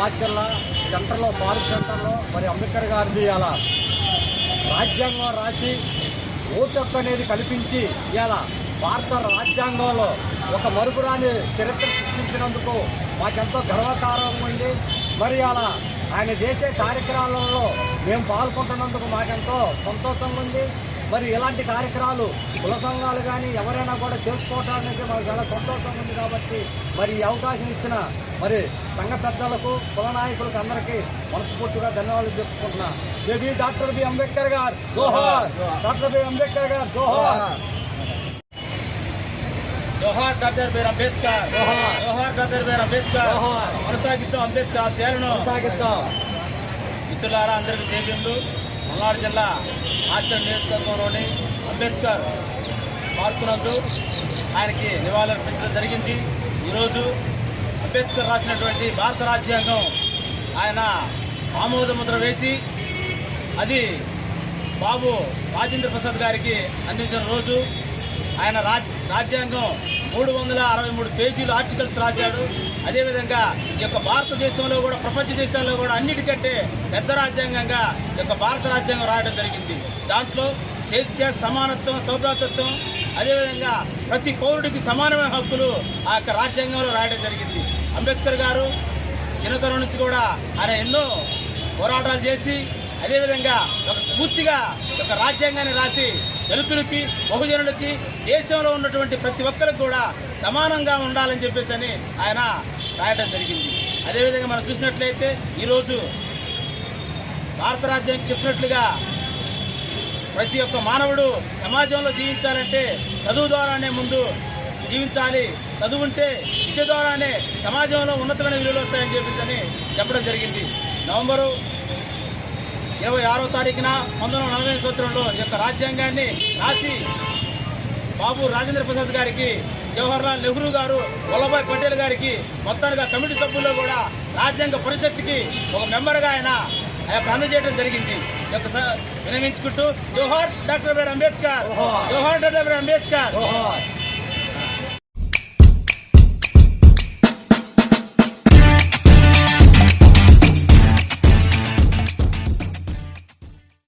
సెంటర్లో పార్క్ సెంటర్లో మరి అంబేద్కర్ గారిది అలా రాజ్యాంగం రాసి ఓటు హక్కు అనేది కల్పించి ఇలా భారత రాజ్యాంగంలో ఒక మరుపురాని చరిత్ర సృష్టించినందుకు మాకెంతో గర్వకారం ఉంది మరి అలా ఆయన చేసే కార్యక్రమాలలో మేము పాల్గొంటున్నందుకు మాకెంతో సంతోషంగా ఉంది. మరి ఇలాంటి కార్యక్రమాలు కుల సంఘాలు కానీ ఎవరైనా కూడా చేసుకోవడానికి మాకు చాలా సంతోషంగా ఉంది కాబట్టి మరి ఈ అవకాశం ఇచ్చిన మరి సంఘ పెద్దలకు కుల నాయకులకు అందరికీ మనస్ఫూర్తిగా ధన్యవాదాలు చెప్పుకుంటున్నా. బేబీ డాక్టర్ బి అంబేద్కర్ గారు జోహార్. డాక్టర్ బి అంబేద్కర్ గారు జోహార్. బీర్ అంబేద్కర్. జోహార్. జోహార్ డాక్టర్ బీర్ అంబేద్కర్. జోహార్. కొనసాగిద్దాం అంబేద్కర్ ఆశయాలను. కొనసాగిద్దాం మిత్రులారా అందరికీ జేబీలు పల్నాడు జిల్లా ఆచరణ నియోజకవర్గంలోని అంబేద్కర్ పార్కు నందు ఆయనకి నివాళులర్పించడం జరిగింది. ఈరోజు అంబేద్కర్ రాసినటువంటి భారత రాజ్యాంగం ఆయన ఆమోద ముద్ర వేసి అది బాబు రాజేంద్ర ప్రసాద్ గారికి అందించిన రోజు. ఆయన రాజ్ రాజ్యాంగం మూడు వందల అరవై మూడు పేజీలు ఆర్టికల్స్ రాశాడు. అదేవిధంగా ఈ యొక్క భారతదేశంలో కూడా ప్రపంచ దేశాల్లో కూడా అన్నిటికంటే పెద్ద రాజ్యాంగంగా ఈ యొక్క భారత రాజ్యాంగం రాయడం జరిగింది. దాంట్లో స్వేచ్ఛ సమానత్వం సౌభ్రాతత్వం అదేవిధంగా ప్రతి పౌరుడికి సమానమైన హక్కులు ఆ యొక్క రాజ్యాంగంలో రాయడం జరిగింది. అంబేద్కర్ గారు చిన్నతనం నుంచి కూడా ఆయన ఎన్నో పోరాటాలు చేసి అదేవిధంగా ఒక స్ఫూర్తిగా ఒక రాజ్యాంగాన్ని రాసి దళితులకి బహుజనులకి దేశంలో ఉన్నటువంటి ప్రతి ఒక్కరికి కూడా సమానంగా ఉండాలని చెప్పేసి ఆయన రాయడం జరిగింది. అదేవిధంగా మనం చూసినట్లయితే ఈరోజు భారత రాజ్యాంగం చెప్పినట్లుగా ప్రతి ఒక్క మానవుడు సమాజంలో జీవించాలంటే చదువు ద్వారానే ముందు జీవించాలి. చదువు ఉంటే విద్య ద్వారానే సమాజంలో ఉన్నతమైన విలువలు వస్తాయని చెప్పేసి అని చెప్పడం జరిగింది. నవంబరు ఇరవై ఆరో తారీఖున పంతొమ్మిది వందల నలభై సంవత్సరంలో ఈ యొక్క రాజ్యాంగాన్ని రాసి బాబు రాజేంద్ర ప్రసాద్ గారికి జవహర్లాల్ నెహ్రూ గారు వల్లభాయ్ పటేల్ గారికి మొత్తానికి కమిటీ సభ్యుల్లో కూడా రాజ్యాంగ పరిషత్కి ఒక మెంబర్గా ఆయన ఆ యొక్క అందజేయడం జరిగింది. యొక్క వినమించుకుంటూ జోహార్ డాక్టర్ అంబేద్కర్. జోహార్ డాక్టర్ అంబేద్కర్.